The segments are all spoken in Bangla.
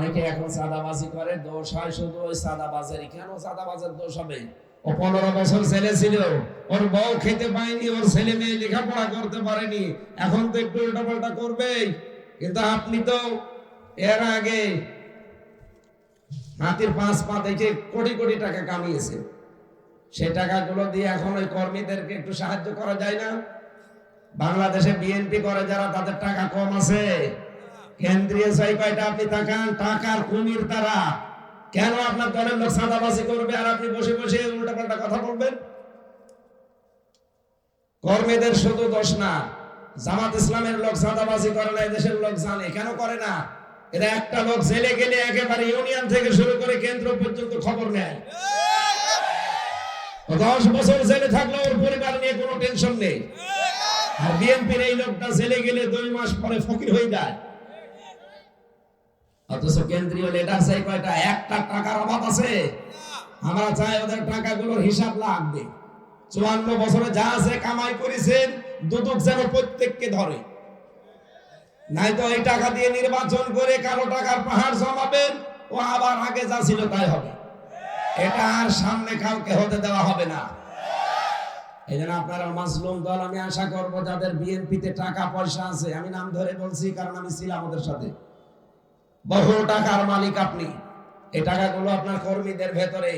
অনেকে এখন সাদাবাজি করে, দোষ হয় শুধু ওই সাদাবাজেরই কেন সাদাবাজের দোষ হবে? ও পনেরো বছর ছেলে ছিল, ওর বউ খেতে পায়নি, ওর ছেলে মেয়ে লেখাপড়া করতে পারেনি, এখন তো একটু উল্টাপাল্টা করবেই। কিন্তু আপনি তো এর আগে হাতির পাঁচ পা দেখে কোটি কোটি টাকা কামিয়েছে। সেই টাকাগুলো দিয়ে এখন ওই কর্মীদেরকে একটু সাহায্য করা যায় না? বাংলাদেশে বিএনপি করে যারা, তাদের টাকা কম আছে। কেন্দ্রীয় কয়টা আপনি তাকান, টাকার কুমির তারা। কেন আপনার দলের লোক সাদাবাজি করবে আর আপনি বসে বসে উল্টাপাল্টা কথা বলবেন? কর্মীদের শুধু দোষ না, জামাত ইসলামের লোক সাদাবাজি করে না দেশের লোক জানে। কেন করে না? এরা একটা লোক জেলে গেলে একেবারে ইউনিয়ন থেকে শুরু করে কেন্দ্র পর্যন্ত খবর নেয়। দশ বছর জেলে থাকলে ওর পরিবার নিয়ে কোনো টেনশন নেই। আর বিএনপির এই লোকটা জেলে গেলে দুই মাস পরে ফকির হয়ে যায়। অথচ কেন্দ্রীয় লিডার চাই কয়টা? একটা টাকার অভাব আছে। আমরা চাই ওদের টাকাগুলোর হিসাব লাগবে। চুয়ান্ন বছরে যা আছে কামাই করেছেন, দুদক যেন প্রত্যেককে ধরে। নাই তো এই টাকা দিয়ে নির্বাচন করে কালো টাকার পাহাড় জমাবেন, ও আবার আগে যা ছিল তাই হবে। এটা আর সামনে কাউকে হতে দেওয়া হবে না। এই জন্য আপনারা মাসলুম দল, আমি আশা করব যাদের বিএনপিতে টাকা পয়সা আছে, আমি নাম ধরে বলছি, কারণ আমি ছিলাম ওদের সাথে। বহু টাকার মালিক আপনি। এই টাকাগুলো আপনার কর্মীদের ভেতরে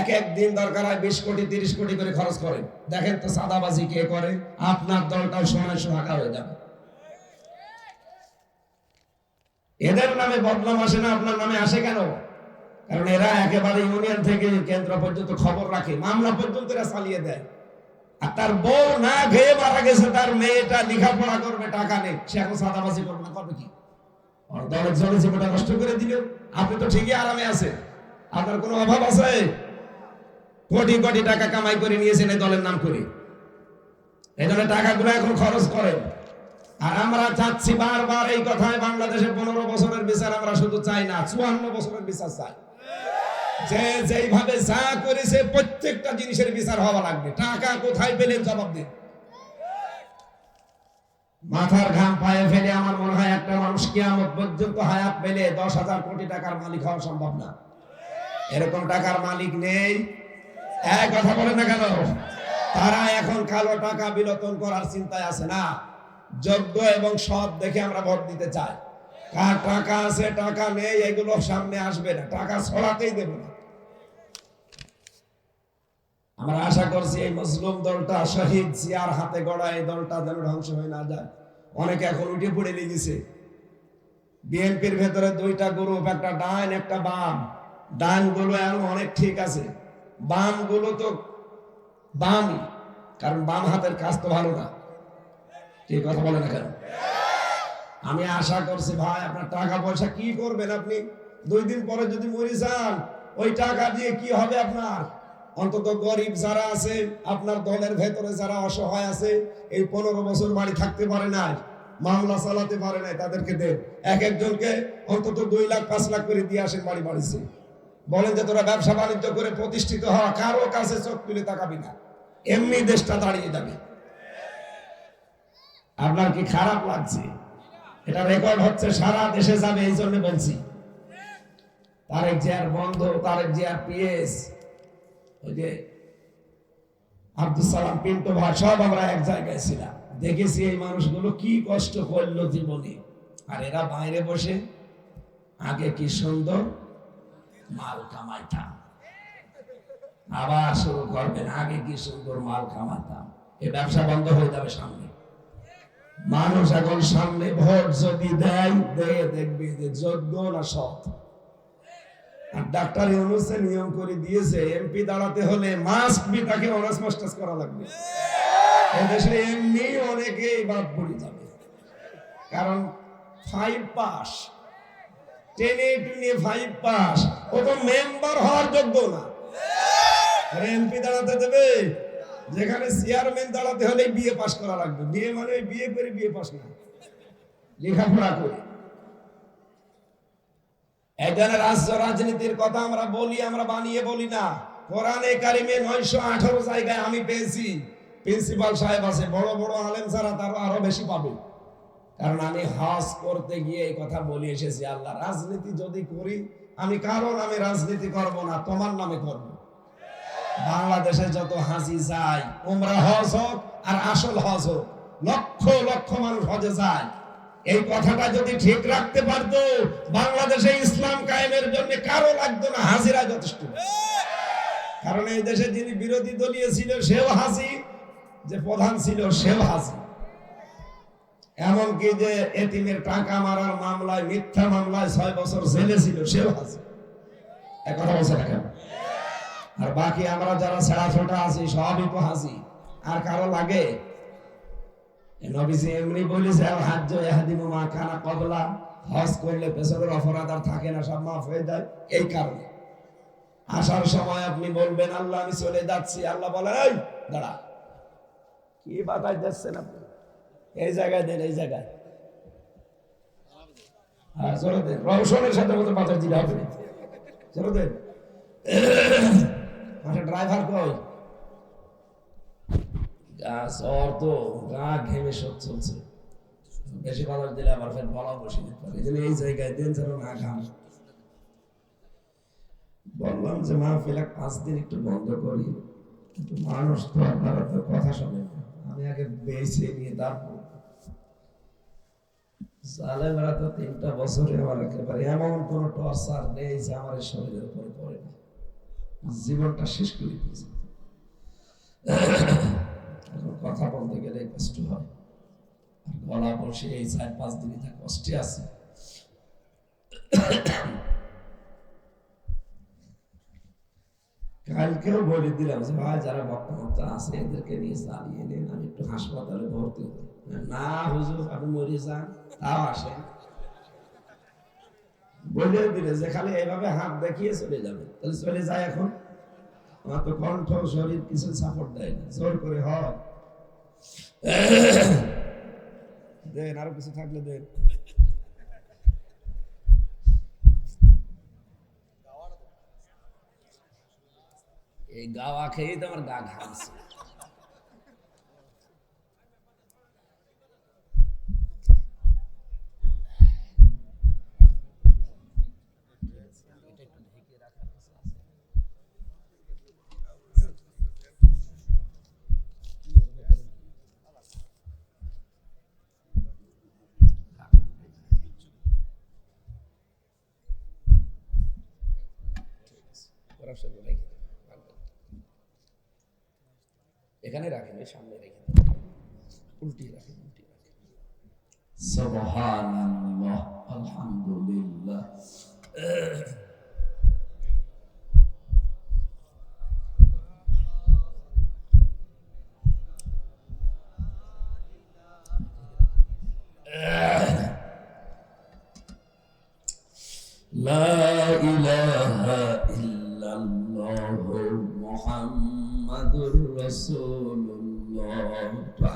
এক এক দিন দরকার হয় বিশ কোটি, তিরিশ কোটি করে খরচ করেন দেখেন তো সাদাবাজি কে করে? আপনার দলটাও সময় সোহাগা হয়ে যাবে। এদের নামে বদনাম আসে না, আপনার নামে আসে কেন? কারণ এরা একেবারে ইউনিয়ন থেকে কেন্দ্র পর্যন্ত খবর রাখে, মামলা পর্যন্ত এরা চালিয়ে দেয়। আর তার বউ না খেয়ে মারা গেছে, তার মেয়েটা লেখাপড়া করবে, টাকা নেই। সে এখন সাদাবাজি করবে না, করবে কি? দলের জীবনটা নষ্ট করে দিবে আপনি তো ঠিকই আরামে আছে আপনার কোনো অভাব আছে? কোটি কোটি টাকা কামাই করে নিয়েছেন এই দলের নাম করে। এই জন্য টাকাগুলো এখন খরচ করেন। আর আমরা চাচ্ছি বারবার এই কথায় বাংলাদেশে পনেরো বছরের বিচার আমরা শুধু চাই না, চুয়ান্ন বছরের বিচার চাই। যে যেইভাবে যা করেছে প্রত্যেকটা জিনিসের বিচার হওয়া লাগবে। টাকা কোথায় পেলেন জবাব দিন। মাথার ঘাম পায়ে ফেলে আমার মনে হয় একটা মানুষ কিয়ামত পর্যন্ত হায়াত পেলে দশ হাজার কোটি টাকার মালিক হওয়া সম্ভব না। এরকম টাকার মালিক নেই। এক কথা বলে না কেন? তারা এখন কালো টাকা বিলোপন করার চিন্তায় আছে না। যোগ্য এবং সৎ দেখে আমরা ভোট দিতে চাই। কার টাকা আছে, টাকা নেই, এগুলো সামনে আসবে না। টাকা ছড়াতেই দেবে না। আমরা আশা করছি এই মুসলিম দলটা শহীদ জিয়ার হাতে গড়া এই দলটা যেন ধ্বংস হয়ে না যায়। অনেকে এখন উঠে পড়ে লেগেছে। বিএনপির ভেতরে দুইটা গ্রুপ, একটা ডান, একটা বাম। ডানগুলো এখন অনেক ঠিক আছে। বামগুলো তো বামই, কারণ বাম হাতের কাজ তো ভালো না। ঠিক কথা বলে না কেন? আমি আশা করছি ভাই, আপনার টাকা পয়সা কি করবেন আপনি? দুই দিন পরে যদি মরে যান, ওই টাকা দিয়ে কি হবে আপনার? অন্তত গরিব যারা আছে, আপনার দলের ভেতরে যারা অসহায় আছে, এই পনেরো বছর বাড়ি থাকতে পারে নাই, মামলা চালাতে পারে নাই, তাদেরকে দেন। এক একজনকে অন্তত দুই লাখ, পাঁচ লাখ করে দিয়ে আসেন বাড়ি বাড়িছে বলেন যে তোরা ব্যবসা বাণিজ্য করে প্রতিষ্ঠিত হওয়া কারও কাছে চোখ তুলে তাকাবি না। এমনি দেশটা দাঁড়িয়ে যাবে। আপনার কি খারাপ লাগছে? এটা রেকর্ড হচ্ছে, সারা দেশে যাবে এই জন্য বলছি। তারেক জিয়ার বন্ধ, তারেক জিয়ার পিএস যে আব্দুল সালাম পিন্টু ভাই আমরা এক জায়গায় ছিলাম। দেখেছি এই মানুষগুলো কি কষ্ট করল জীবনে। আর এরা বাইরে বসে আগে কি সুন্দর মাল কামাইতাম। আবার শুরু করবেন, আগে কি সুন্দর মাল কামাতাম এই ব্যবসা বন্ধ হয়ে যাবে সামনে। মানুষ এখন সামনে ভোট যদি দেয় দেখবে যে যোগ্য না সৎ। ডাক্তার ইউনুসে নিয়ম করে দিয়েছে, এমপি দাঁড়াতে হলে মাস্ক বি তাকে অনার্স মাস্টার্স করা লাগবে। এদেশে এমনি অনেকেই বাদ পড়ে যাবে। কারণ ফাইভ পাস টেনে টুনে ফাইভ পাস ও তো মেম্বার হওয়ার যোগ্য না। এমপি দাঁড়াতে দেবে। যেখানে চেয়ারম্যান দাঁড়াতে হলে বিয়ে পাস করা লাগবে। বিয়ে মানে বিয়ে করে বিয়ে পাস না লেখাপড়া করে। রাজ্য রাজনীতির কথা আমরা বলি, আমরা বানিয়ে বলি না। কোরআনে কারিমে নয়শো আঠারো জায়গায় আমি পেয়েছি। প্রিন্সিপাল সাহেব আছে, বড় বড় আলেম ছাড়া তার আরও বেশি পাবে। কারণ আমি হজ করতে গিয়ে এই কথা বলে এসেছি, আল্লাহ রাজনীতি যদি করি, আমি কারও নামে রাজনীতি করব না, তোমার নামে করব। বাংলাদেশে যত হাসি যায়, উমরা হজ হোক আর আসল হজ হোক, লক্ষ লক্ষ মানুষ হজে যায়। এই কথাটা যদি ঠিক রাখতে পারতো, বাংলাদেশে ইসলাম কায়েমের জন্য কারও লাগতো না হাজিরা যথেষ্ট। কারণ এই দেশে যিনি বিরোধী দলীয় ছিল, সেও হাসি, যে প্রধান ছিল, সেও হাসি। এমনকি যে এতিমের টাকা মারার মামলায়, মিথ্যা মামলায় ছয় বছর জেলে ছিল, সেও হাসি। এক কথা বলছে না কেন? আর বাকি আমরা যারা ছেড়া ছোটা আছি, সবই তো হাসি। আর কারও লাগে? এমনি কবলা। হজ করলে পেছনের অপরাধ আর থাকে না, সব মাফ হয়ে যায় এই কারণে। আসার সময় আপনি বলবেন, আল্লাহ, আমি চলে যাচ্ছি। আল্লাহ বলে, এই, দাঁড়া। কি বাতাস যাচ্ছেন আপনি? এই জায়গায় দেন, এই জায়গায়। হ্যাঁ সাথে মতো দিলে ড্রাইভার কই? জ্বর তো গা ঘেমে সব চলছে। বেশি বাতাস দিলে আবার ফের বলা বসে দিতে পারে। এই জায়গায় দেন যেন না ঘাম। বললাম যে, মাহফিল এক পাঁচ দিন একটু বন্ধ করি। কিন্তু মানুষ তো আপনারা তো কথা শোনে আমি আগে বেছে নিয়ে তারপর। জালেমরা তো তিনটা বছরে আমার একেবারে এমন কোন টর্চার নেই যে আমার শরীরের উপরে পড়ে না। জীবনটা শেষ করে দিয়েছে। কথা বলতে গেলে কষ্ট হয়। গলা বসে এই চার পাঁচ দিনই তা কষ্টে আছে। কালকেও বলে দিলাম যে, ভাই, যারা বক্তা আছে, এদেরকে নিয়ে চালিয়ে নেন, আমি একটু হাসপাতালে ভর্তি না, হুজুর, আপনি মরে যান, তাও আসেন। বলে দিলে যে, খালি এভাবে হাত দেখিয়ে চলে যাবে তাহলে চলে যায় এখন? আমার তো কণ্ঠ শরীর কিছু সাপোর্ট দেয় না। জোর করে হয়। দেন, আরও কিছু থাকলে দেন। এই গাওয়া খেয়েই তো আমার গা ঘামছে ওরা সব রেখে দেন। এখানে রাখেন এই সামনে রেখে। উল্টি রাখেন উল্টি রাখেন আলহামদুলিল্লাহ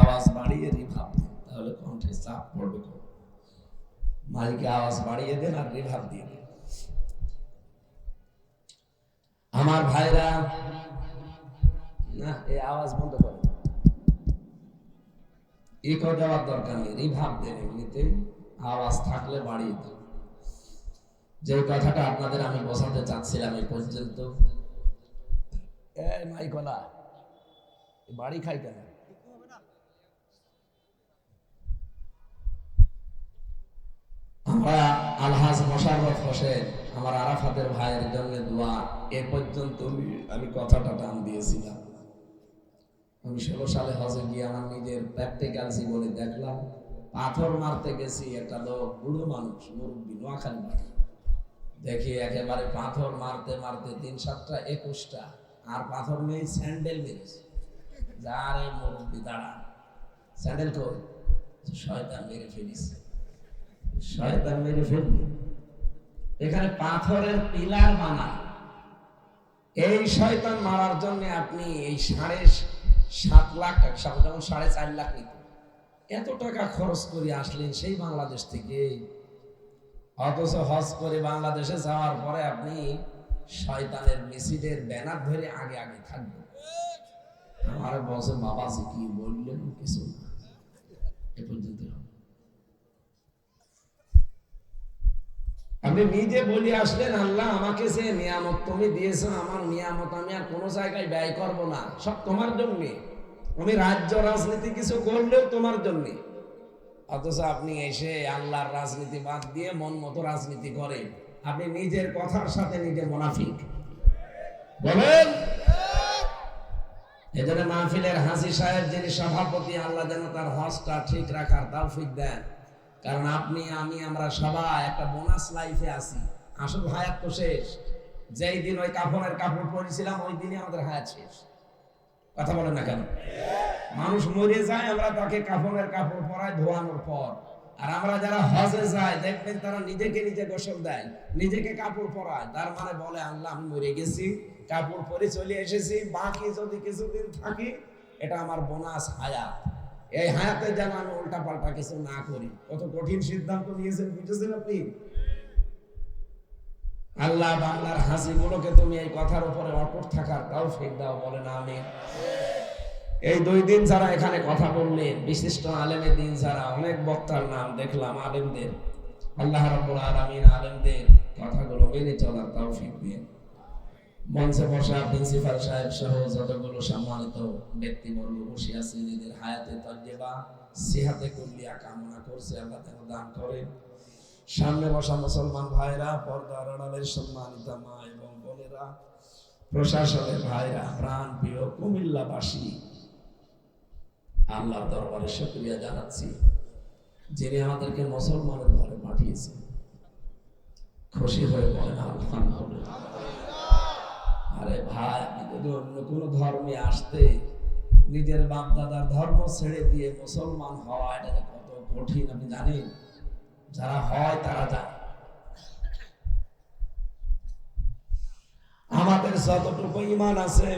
আওয়াজ বাড়িয়ে রিভাব দেন তাহলে কণ্ঠে চাপ পড়বে কম। মাইকে আওয়াজ বাড়িয়ে দেন আর রিভাব দিয়ে দেন। আমার ভাইরা, না এই আওয়াজ বন্ধ করে। ইকো দেওয়ার দরকার নেই রিভাব দেন এমনিতে, আওয়াজ থাকলে বাড়িয়ে দেন। যে কথাটা আপনাদের আমি বোঝাতে চাচ্ছিলাম এই পর্যন্ত। এই মাইকলা বাড়ি খাই কেন আমরা আলহাজ মোশাররফ হোসেন, আমার আরাফাতের ভাইয়ের জন্য দোয়া। এ পর্যন্ত আমি- কথাটা টান দিয়েছিলাম। আমি ষোলো সালে হজে গিয়ে আমার নিজের প্র্যাকটিক্যাল জীবনে দেখলাম, পাথর মারতে গেছি একটা লোক, বুড়ো মানুষ, মুরব্বী, নোয়াখালী বাড়ি। দেখি একেবারে পাথর মারতে মারতে তিন সাতটা, একুশটা, আর পাথর নেই স্যান্ডেল মেরেছে। যারে মুরব্বী, দাঁড়া। স্যান্ডেল কই শয়তান মেরে ফেলিস শয়তান মেরে ফেলবে? এখানে পাথরের পিলার বানা। এই শয়তান মারার জন্য আপনি এই সাড়ে সাত লাখ টাকা যেমন সাড়ে চার লাখ নিত এত টাকা খরচ করে আসলেন সেই বাংলাদেশ থেকে। অথচ হজ করে বাংলাদেশে যাওয়ার পরে আপনি শয়তানের মিছিলের ব্যানার ধরে আগে আগে থাকবেন। আমার বলছে বাবা যে কি বললেন কিছু এ পর্যন্ত আমি নিজে বলি আসলেন, আল্লাহ আমাকে সে নিয়ামত তুমি দিয়েছ, আমার নিয়ামত আমি আর কোনো জায়গায় ব্যয় করব না, সব তোমার জন্যে। আমি রাজ্য রাজনীতি কিছু করলেও তোমার জন্যে। অথচ আপনি এসে আল্লাহর রাজনীতি বাদ দিয়ে মন মতো রাজনীতি করেন। আপনি নিজের কথার সাথে নিজে মোনাফিক। বলেন। এজন্য মাহফিলের হাসি সাহেব যিনি সভাপতি, আল্লাহ যেন তার হজটা ঠিক রাখার তৌফিক দেন। কারণ আপনি, আমি, আমরা সবাই একটা বোনাস লাইফে আছি। আসল হায়াত তো শেষ। যেই দিন ওই কাপড়ের কাপড় পরেছিলাম, ওই দিনই আমাদের হায়াত শেষ। কথা বলেন না কেন? মানুষ মরে যায়, আমরা তাকে কাপড়ের কাপড় পরাই ধোয়ানোর পর। আর আমরা যারা হজে যায় দেখবেন তারা নিজেকে নিজে গোসল দেয়, নিজেকে কাপড় পরায়। তার মানে বলে, আল্লাহ, আমি মরে গেছি। কাপড় পরে চলে এসেছি, বাকি যদি কিছুদিন থাকি, এটা আমার বোনাস হায়াত। এই হায়াতে যেন আমি উল্টা পাল্টা কিছু না করি। কত কঠিন সিদ্ধান্ত নিয়েছেন, বুঝেছেন আপনি? আল্লাহ বাংলার হাসিগুলোকে তুমি এই কথার উপরে অটুট থাকার তাও ফেক দাও বলে না আমি এই দুই দিন যারা এখানে কথা বললেন, বিশিষ্ট আলেমের দিন যারা, অনেক বক্তার নাম দেখলাম, আলেমদের। আল্লাহ রাব্বুল আলামিন আলেমদের কথাগুলো মেনে চলার তৌফিক দিন মঞ্চে বসা প্রিন্সিপাল সাহেব সহ যতগুলো সম্মানিত ব্যক্তিবর্গ বসে আছে নিজেদের হায়াতে তজ্জেবা সিহাতে কুল্লিয়া কামনা করছে, আল্লাহ যেন দান করেন সামনে বসা মুসলমান ভাইরা পর্দার আড়ালের সম্মানিত মা এবং বোনেরা, প্রশাসনের ভাইরা প্রাণ প্রিয় কুমিল্লাবাসী, আল্লাহর দরবারে শুকরিয়া জানাচ্ছি, যিনি আমাদেরকে মুসলমানের ঘরে পাঠিয়েছেন। খুশি হয়ে বলেন, আলহামদুলিল্লাহ। আরে ভাই যদি অন্য কোনো ধর্মে আসতে নিজের বাপ দাদার ধর্ম ছেড়ে দিয়ে মুসলমান হওয়া, এটা কত কঠিন, আপনি জানেন? যারা হয় তারা জানে। আমাদের যতটুকু ইমান আছে,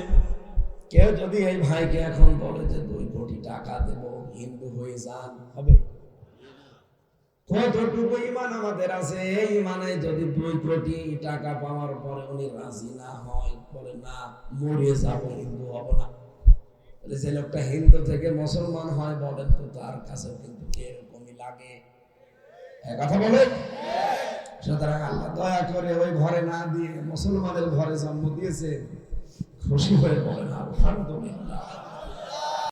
কেউ যদি এই ভাইকে এখন বলে যে দুই কোটি টাকা দেব, হিন্দু হয়ে যান, হবে? কতটুকু ইমান আমাদের আছে? এই ইমানে যদি দুই কোটি টাকা পাওয়ার পরে উনি রাজি না হয়, বলে, না, মরে যাব, হিন্দু হব না। বলে, যে লোকটা হিন্দু থেকে মুসলমান হয়, বলেন তো তার কাছে কিন্তু এরকমই লাগে। কথা বলেন। সুতরাং আল্লাহ দয়া করে ওই ঘরে না দিয়ে মুসলমানের ঘরে জন্ম দিয়েছে খুশি হয়ে বলেন, আলহামদুলিল্লাহ।